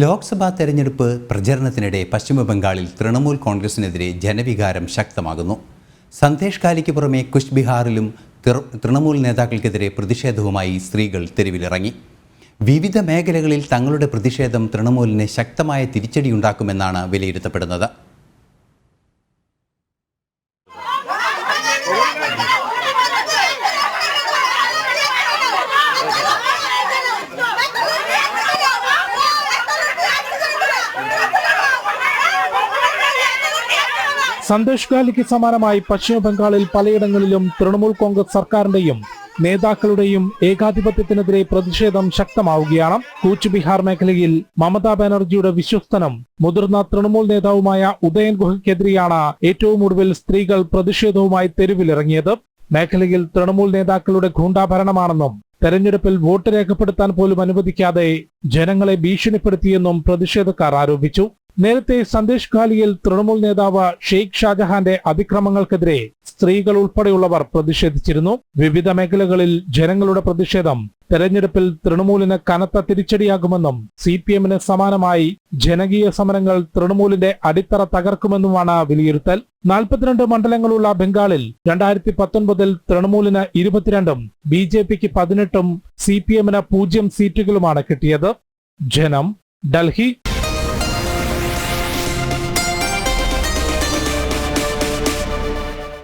ലോക്സഭാ തെരഞ്ഞെടുപ്പ് പ്രചരണത്തിനിടെ പശ്ചിമബംഗാളിൽ തൃണമൂൽ കോൺഗ്രസിനെതിരെ ജനവികാരം ശക്തമാകുന്നു. സന്ദേശ് കാലിക്ക് പുറമെ കുഷ്ബിഹാറിലും തൃണമൂൽ നേതാക്കൾക്കെതിരെ പ്രതിഷേധവുമായി സ്ത്രീകൾ തെരുവിലിറങ്ങി. വിവിധ മേഖലകളിൽ തങ്ങളുടെ പ്രതിഷേധം തൃണമൂലിന് ശക്തമായ തിരിച്ചടിയുണ്ടാക്കുമെന്നാണ് വിലയിരുത്തപ്പെടുന്നത്. സന്ദേശ് ഗാലിക്ക് സമാനമായി പശ്ചിമബംഗാളിൽ പലയിടങ്ങളിലും തൃണമൂൽ കോൺഗ്രസ് സർക്കാരിന്റെയും നേതാക്കളുടെയും ഏകാധിപത്യത്തിനെതിരെ പ്രതിഷേധം ശക്തമാവുകയാണ്. കൂച്ച് ബിഹാർ മേഖലയിൽ മമതാ ബാനർജിയുടെ വിശ്വസ്തനും മുതിർന്ന തൃണമൂൽ നേതാവുമായ ഉദയൻ ഗുഹയ്ക്കെതിരെയാണ് ഏറ്റവും ഒടുവിൽ സ്ത്രീകൾ പ്രതിഷേധവുമായി തെരുവിലിറങ്ങിയത്. മേഖലയിൽ തൃണമൂൽ നേതാക്കളുടെ ഗൂണ്ടാഭരണമാണെന്നും തെരഞ്ഞെടുപ്പിൽ വോട്ട് രേഖപ്പെടുത്താൻ പോലും അനുവദിക്കാതെ ജനങ്ങളെ ഭീഷണിപ്പെടുത്തിയെന്നും പ്രതിഷേധക്കാർ ആരോപിച്ചു. നേരത്തെ സന്ദേശ് ഖാലിയിൽ തൃണമൂൽ നേതാവ് ഷെയ്ഖ് ഷാജഹാന്റെ അതിക്രമങ്ങൾക്കെതിരെ സ്ത്രീകൾ ഉൾപ്പെടെയുള്ളവർ പ്രതിഷേധിച്ചിരുന്നു. വിവിധ മേഖലകളിൽ ജനങ്ങളുടെ പ്രതിഷേധം തെരഞ്ഞെടുപ്പിൽ തൃണമൂലിന് കനത്ത തിരിച്ചടിയാകുമെന്നും സി പി എമ്മിന് സമാനമായി ജനകീയ സമരങ്ങൾ തൃണമൂലിന്റെ അടിത്തറ തകർക്കുമെന്നുമാണ് വിലയിരുത്തൽ. നാൽപ്പത്തിരണ്ട് മണ്ഡലങ്ങളുള്ള ബംഗാളിൽ രണ്ടായിരത്തി പത്തൊൻപതിൽ തൃണമൂലിന് ഇരുപത്തിരണ്ടും ബി ജെ പിക്ക് പതിനെട്ടും സി പി എമ്മിന് പൂജ്യം സീറ്റുകളുമാണ് കിട്ടിയത്. ജനം ഡൽഹി